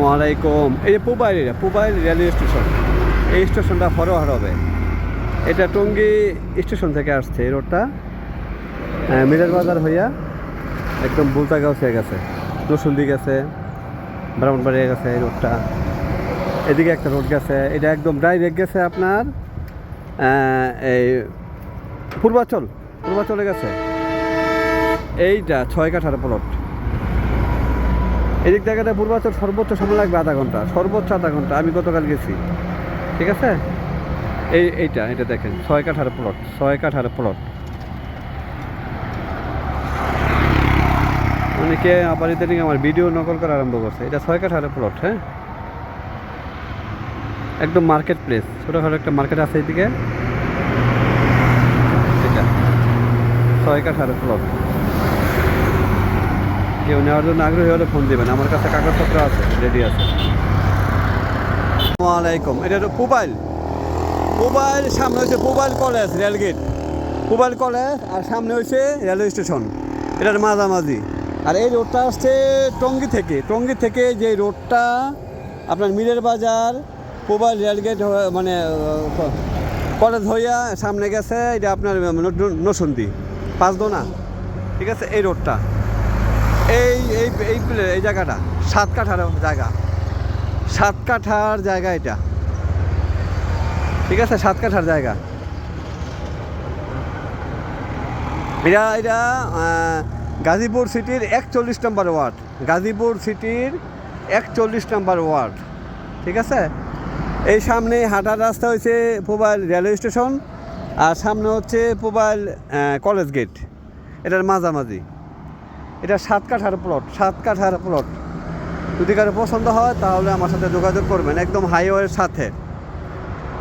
আসসালামু আলাইকুম। এই যে পুবাইল এটা পুবাইল রেলওয়ে স্টেশন। এই স্টেশনটা ফরওয়ার্ড হবে। এটা টঙ্গী স্টেশন থেকে আসছে এই রোডটা। আহ, মিরার বাজার হইয়া একদম বুলতাগাঁও হয়ে গেছে। নসুন্দি গেছে ব্রাহ্মণবাড়িয়া গেছে এই রোডটা। এদিকে একটা রোড গেছে এটা একদম ডাইরেক্ট গেছে আপনার এই পূর্বাচল পূর্বাচলে গেছে। এইটা ছয় কাঠার প্লট এদিক জায়গাটা পূর্বাচল সর্বোচ্চ সময় লাগবে আধা ঘণ্টা, সর্বোচ্চ আধা ঘণ্টা। আমি গতকাল গেছি। ঠিক আছে? এই, এইটা, এটা দেখেন, ছয় কাঠার প্লট ছয় কাঠার প্লট অনেকে আবার ইদানিং আমার ভিডিও নকল করা আরম্ভ করছে। এটা ছয় কাঠার প্লট হ্যাঁ? একদম মার্কেট প্লেস ছোটোখাটো একটা মার্কেট আছে এইদিকে। এটা, ছয় কাঠার প্লট কেউ নেওয়ার জন্য আগ্রহী হলে ফোন দেবেন। আমার কাছে কাগজপত্র আছে রেডি আছে। আসসালামু আলাইকুম। এটা তো মোবাইল মোবাইল সামনে হচ্ছে mobile college, rail gate. Mobile college আর সামনে হচ্ছে রেলওয়ে স্টেশন। এটার মাঝামাঝি। আর এই রোডটা আসছে টঙ্গী থেকে। টঙ্গী থেকে যে রোডটা আপনার মিরের বাজার মোবাইল রেলগেট মানে কলেজ হইয়া সামনে গেছে। এটা আপনার নসন্দি। পাঁচদোনা। ঠিক আছে? এই রোডটা এই এই এই এই জায়গাটা। সাত কাঠার জায়গা। সাত কাঠার জায়গা এটা। ঠিক আছে, সাত কাঠার জায়গা। এটা এটা গাজীপুর সিটির একচল্লিশ নম্বর ওয়ার্ড। গাজীপুর সিটির একচল্লিশ নম্বর ওয়ার্ড। ঠিক আছে? এই সামনে হাঁটার রাস্তা হচ্ছে পোবাইল রেলওয়ে স্টেশন। আর সামনে হচ্ছে পোবাইল কলেজ গেট। এটার মাঝামাঝি। এটা সাত কাঠার প্লট সাত কাঠার প্লট যদি কারও পছন্দ হয়, তাহলে আমার সাথে যোগাযোগ করবেন, একদম হাইওয়ের সাথে।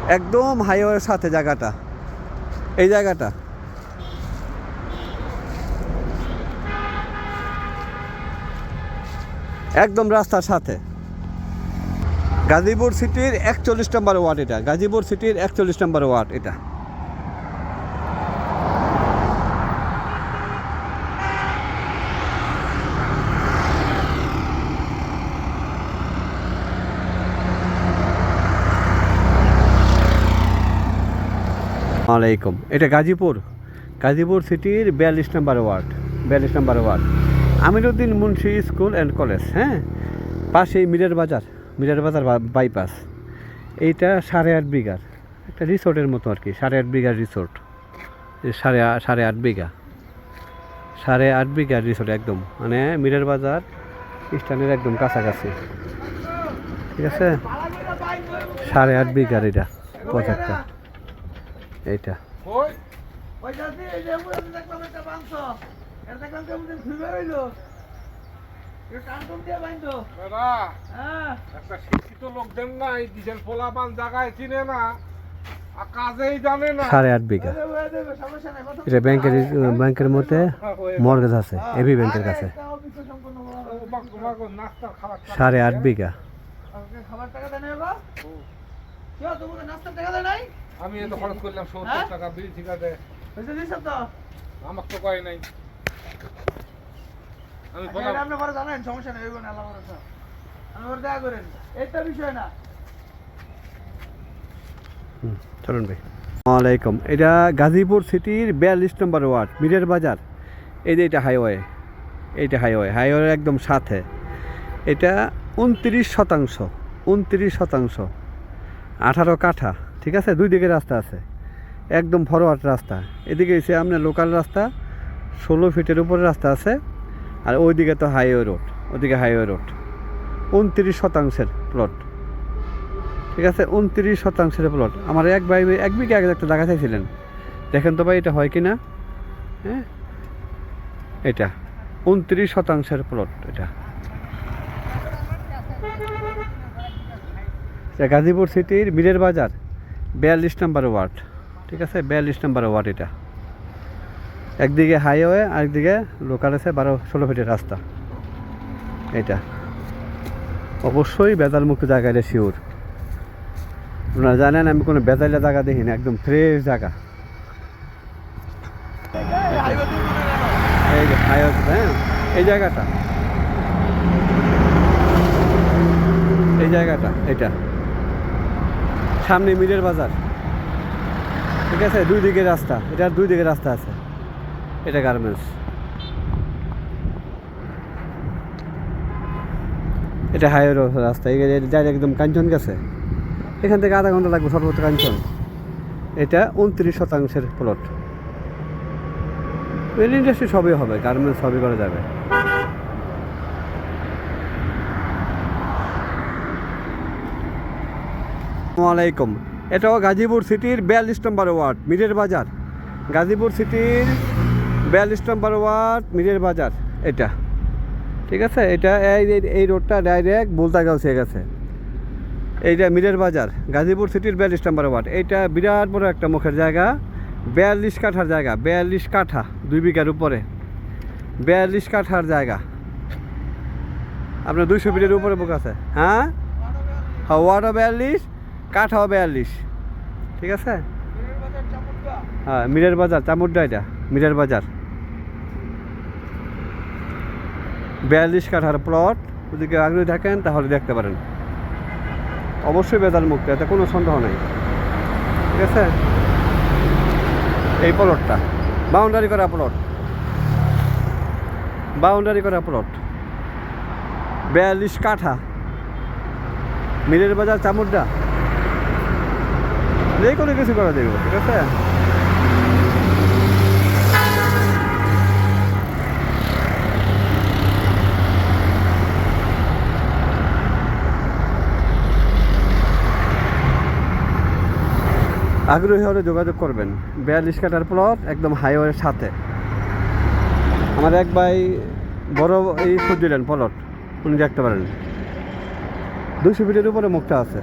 একদম হাইওয়ের সাথে জায়গাটা। এই জায়গাটা। একদম রাস্তার সাথে। গাজীপুর সিটির একচল্লিশ নম্বর ওয়ার্ড এটা। গাজীপুর সিটির একচল্লিশ নম্বর ওয়ার্ড এটা। আলাইকুম। এটা গাজীপুর। গাজীপুর সিটির বিয়াল্লিশ নম্বর ওয়ার্ড। বিয়াল্লিশ নম্বর ward. Amiruddin Munshi school and college হ্যাঁ? পাশেই মিরের বাজার মিরের বাজার বাইপাস। এইটা সাড়ে আট বিঘার একটা রিসোর্টের মতো আর কি, সাড়ে আট বিঘার রিসোর্ট। সাড়ে সাড়ে আট বিঘা। সাড়ে আট বিঘার রিসোর্ট একদম। মানে মিরের বাজার স্ট্যান্ডের একদম কাছাকাছি। ঠিক আছে? সাড়ে আট বিঘার এটা প্রজেক্টটা এইটা। ওই। ওই যাতে এই যে আমরা দেখলাম একটা মাংস এটা দেখলাম কেমন যেন ঘুরে বেরোইলো এটা কান্টন দিয়ে বাইন্ধো দাদা হ্যাঁ একটা শিক্ষিত লোক দেন না এই ডিজেল পোলাপান জায়গায় চিনে না কাজেই জানে না। সাড়ে আট বিঘা। এটা ব্যাংকের ব্যাংকের মধ্যে মর্গেজ আছে এবি ব্যাংকের কাছে। সাড়ে আট বিঘা। টাকা দেয় নাই? আমি এত খরচ করলাম সত্তর হ্যাঁ? টাকা বিল ঠিক আছে পয়সা দিয়েছ তো? কয় নাই আমি আচ্ছা, বললাম এটা আপনি পরে জানেন, সমস্যা নেই, ওইগুলো আল্লাহ ভরসা। আপনি পরে দেখা করেন। এইটা বিষয় না হুম, চলুন ভাই আসসালামাইকুম এটা গাজীপুর সিটির বিয়াল্লিশ নম্বর ওয়ার্ড মিরের বাজার এই যে এটা হাইওয়ে এইটা হাইওয়ে হাইওয়ের একদম সাথে এটা উনত্রিশ শতাংশ উনত্রিশ শতাংশ আঠারো কাঠা, ঠিক আছে? দুই দিকে রাস্তা আছে। একদম ফরওয়ার্ড রাস্তা। এদিকে এসে আপনার লোকাল রাস্তা, ষোলো ফিটের উপরে রাস্তা আছে, আর ওইদিকে তো হাইওয়ে রোড, ওদিকে হাইওয়ে রোড। উনত্রিশ শতাংশের প্লট। ঠিক আছে? উনত্রিশ শতাংশের প্লট। আমার এক ভাই, এক বিঘা আগে একটা জায়গা চাইছিলেন। দেখেন তো ভাই, এটা হয় কি না হ্যাঁ? এটা। উনত্রিশ শতাংশের প্লট এটা। গাজীপুর সিটির মিরের বাজার, বিয়াল্লিশ নম্বর ওয়ার্ড। ঠিক আছে? বিয়াল্লিশ নম্বর ওয়ার্ড এটা। একদিকে হাইওয়ে, আরেকদিকে লোকাল আছে বারো ষোলো ফিটের রাস্তা। এটা অবশ্যই বেদাল মুক্ত জায়গা এটা শিওর আপনারা জানেন, আমি কোনো বেজাইলা জায়গা দেখি না একদম ফ্রেশ জায়গা। এই যে হাইওয়ে হ্যাঁ? এই জায়গাটা। এই জায়গাটা এটা সামনে মিলের বাজার। ঠিক আছে? দুই দিকে রাস্তা। এটার দুই দিকে রাস্তা আছে। এটা গার্মেন্টস। এটা হাইওয়ে রাস্তা। ডাইরেক্ট একদম কাঞ্চন গেছে। এখান থেকে আধা ঘণ্টা লাগবে সর্বোচ্চ কাঞ্চন। এটা উনত্রিশ শতাংশের প্লট ইন্ডাস্ট্রি সবই হবে, গার্মেন্টস সবই করা যাবে। আসসালামাইকুম এটাও গাজীপুর সিটির বিয়াল্লিশ নম্বর ওয়ার্ড, মিরের বাজার। গাজীপুর সিটির বিয়াল্লিশ নম্বর ওয়ার্ড, মিরের বাজার, এটা। ঠিক আছে? এটা এই এই- রোডটা ডাইরেক্ট বুলতাগাঁও হয়ে গেছে। এইটা মিরের বাজার, গাজীপুর সিটির বিয়াল্লিশ নম্বর ওয়ার্ড। এইটা বিরাট বড় একটা মুখের জায়গা, বিয়াল্লিশ কাঠার জায়গা, বিয়াল্লিশ কাঠা দুই বিঘার উপরে। বিয়াল্লিশ কাঠার জায়গা। আপনার দুইশো ফিটের উপরে বুক আছে। হ্যাঁ? হ্যাঁ ওয়ার্ডও বিয়াল্লিশ কাঠাও বিয়াল্লিশ। ঠিক আছে? হ্যাঁ মিরের বাজার চামুড্ডা এটা, মিরের বাজার। বিয়াল্লিশ কাঠার প্লট যদি কেউ আগ্রহী থাকেন, তাহলে দেখতে পারেন। অবশ্যই বেদাল মুক্ত, এতে কোনো সন্দেহ নেই। ঠিক আছে? এই প্লটটা বাউন্ডারি করা প্লট বাউন্ডারি করা প্লট বিয়াল্লিশ কাঠা। মিরের বাজার চামুড্ডা যে কোনো কিছু করা যাবে ঠিক আছে আগ্রহী হলে যোগাযোগ করবেন। বিয়াল্লিশ কাটার প্লট একদম হাইওয়ের সাথে। আমার এক ভাই বড় এই খুঁজছিলেন প্লট। উনি দেখতে পারেন। দুশো ফিটের উপরে মুখটা আছে।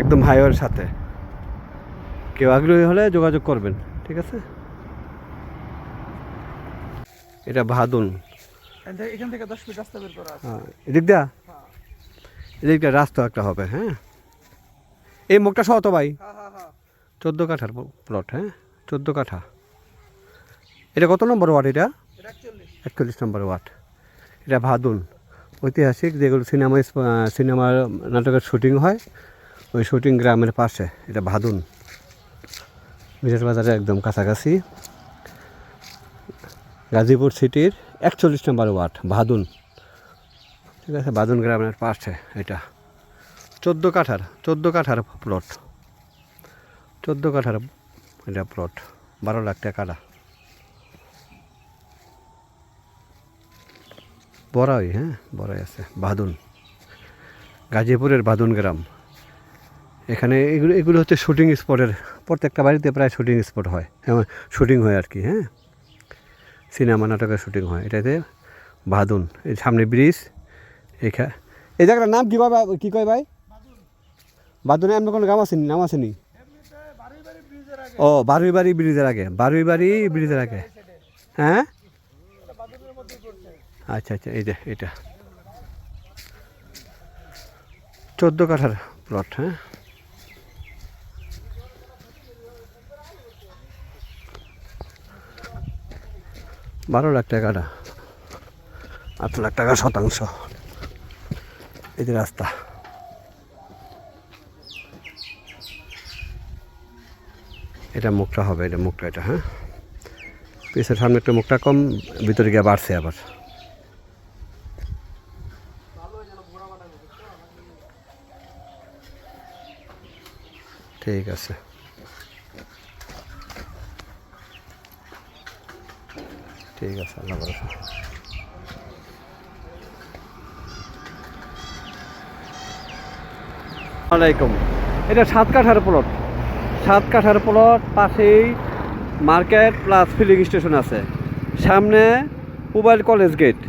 একদম হাইওয়ের সাথে। কেউ আগ্রহী হলে যোগাযোগ করবেন ঠিক আছে? এটা ভাদুন। এখান থেকে দশ ফিট রাস্তা বের করা আছে। হ্যাঁ এদিক দিয়া? এদিক দিয়ে রাস্তা একটা হবে হ্যাঁ? এই মুখটা সহ তো ভাই। হ্যাঁ হ্যাঁ হ্যাঁ। চোদ্দ কাঠার প্লট হ্যাঁ? চোদ্দ কাঠা। এটা কত নম্বর ওয়ার্ড এটা? এটা একচল্লিশ। একচল্লিশ নম্বর ওয়ার্ড। এটা ভাদুন। ঐতিহাসিক যেগুলো সিনেমা সিনেমার নাটকের শুটিং হয় ওই শুটিং গ্রামের পাশে। এটা ভাদুন। মিরের বাজারে একদম কাছাকাছি। গাজীপুর সিটির একচল্লিশ নম্বর ওয়ার্ড ভাদুন ঠিক আছে ভাদুন গ্রামের পাশে এটা। চোদ্দ কাঠার চোদ্দ কাঠার প্লট চোদ্দ কাঠার এটা প্লট বারো লাখ টাকা বড়াই হ্যাঁ বড়াই আছে বাদুন গাজীপুরের বাদুন গ্রাম। এখানে এগুলো এগুলো হচ্ছে শুটিং স্পটের প্রত্যেকটা বাড়িতে প্রায় শুটিং স্পট হয়। হ্যাঁ শুটিং হয় আর কি হ্যাঁ। সিনেমা নাটকের শুটিং হয়। এটাতে বাদুন এই সামনে ব্রিজ, এখা, এই জায়গাটার নাম কী কয় ভাই- কী কয় ভাই? বাদুনে এমন কোনো গ্রাম আসেনি, নাম আসেনি? ও বারুই বাড়ি ব্রিজের আগে বারুই বাড়ি ব্রিজের আগে। হ্যাঁ? আচ্ছা আচ্ছা এই যে, এটা। চোদ্দ কাঠার প্লট হ্যাঁ? বারো লাখ টাকাটা আট লাখ টাকা শতাংশ। এই যে রাস্তা। এটা মুখটা হবে, এটা মুখটা, এটা হ্যাঁ? পিছের সামনে একটু মুখটা কম, ভিতরে গিয়ে বাড়ছে আবার। ঠিক আছে। ঠিক আছে, আল্লাহ ভরসা আলাইকুম। এটা সাত কাঠার প্লট সাত কাঠার প্লট পাশেই মার্কেট প্লাস ফিলিং স্টেশন আছে। সামনে মোবাইল কলেজ গেট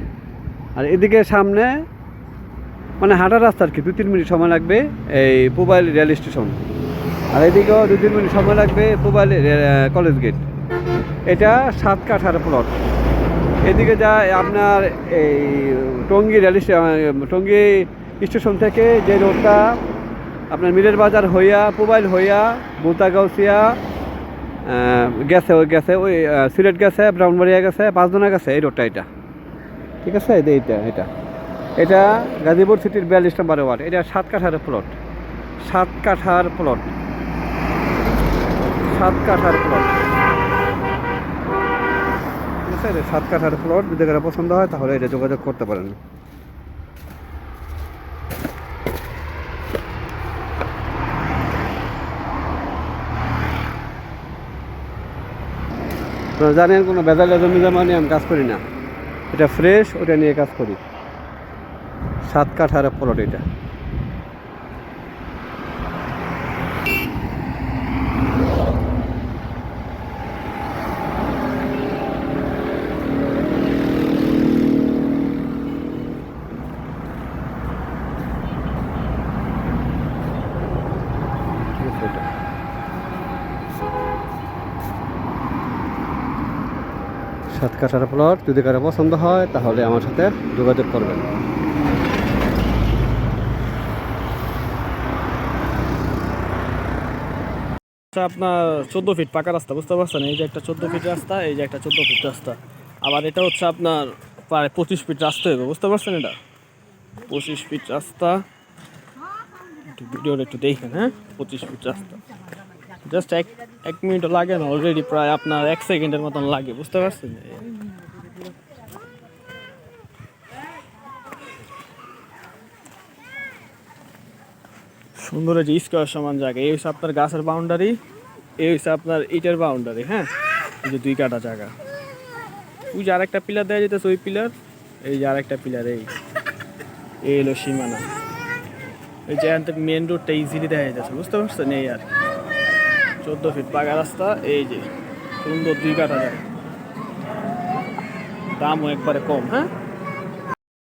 আর এদিকে সামনে মানে হাঁটার রাস্তা আর কি দু তিন মিনিট সময় লাগবে এই মোবাইল রেল স্টেশন আর এদিকেও দু তিন মিনিট সময় লাগবে মোবাইল কলেজ গেট এটা সাত কাঠার প্লট এদিকে যায় আপনার এই টঙ্গী রেল টঙ্গী স্টেশন থেকে যে রোডটা, আপনার মিরের বাজার হইয়া মোবাইল হইয়া বুতাগাউসিয়া গেছে, ওই গেছে, ওই সিলেট গেছে, ব্রাহ্মণবাড়িয়া গেছে, পাঁচজনা গেছে, এই রোডটা এটা। ঠিক আছে? এই যে এইটা এটা এটা গাজীপুর সিটির বিয়াল্লিশ নম্বর ওয়ার্ড। এটা সাত কাঠার প্লট সাত কাঠার প্লট সাত কাঠার প্লট এটা সাত কাঠার প্লট যদি কারও পছন্দ হয়, তাহলে এটা যোগাযোগ করতে পারেন। আপনারা জানেন, কোনো বেজালে জমি জমা নিয়ে আমি কাজ করি না। এটা ফ্রেশ ওটা নিয়ে কাজ করি। সাত কাঠার প্লট এটা ঠিক আছে এটা সাত কাঠার প্লট যদি কারও পছন্দ হয়, তাহলে আমার সাথে যোগাযোগ করবেন। হচ্ছে আপনার চোদ্দ ফিট পাকা রাস্তা, বুঝতে পারছেন? এই যে একটা চোদ্দ ফিট রাস্তা, এই যে একটা চোদ্দ ফিট রাস্তা। আবার এটা হচ্ছে আপনার প্রায় পঁচিশ ফিট রাস্তা হবে, বুঝতে পারছেন এটা? পঁচিশ ফিট রাস্তা। ভিডিওটা একটু দেখেন হ্যাঁ? পঁচিশ ফিট রাস্তা। জাস্ট এক এক মিনিট লাগে না অলরেডি প্রায় আপনার এক সেকেন্ডের মতন লাগে, বুঝতে পারছেন? সুন্দর যে স্কোয়ার সমান জায়গা, এই হচ্ছে আপনার গাছের বাউন্ডারি এই হচ্ছে আপনার ইটের বাউন্ডারি হ্যাঁ? যে দুই কাটা জায়গা। ওই যে আরেকটা পিলার দেওয়া যেতেছে, ওই পিলার এই যে আরেকটা পিলার এই। এই হলো সীমানা। এই যে মেন রোডটা ইজিলি দেখা যাচ্ছে বুঝতে পারছেন? এই আর চোদ্দ ফিট পাকা রাস্তা এই যে সুন্দর দুই কাটা যায় দামও একবারে কম হ্যাঁ?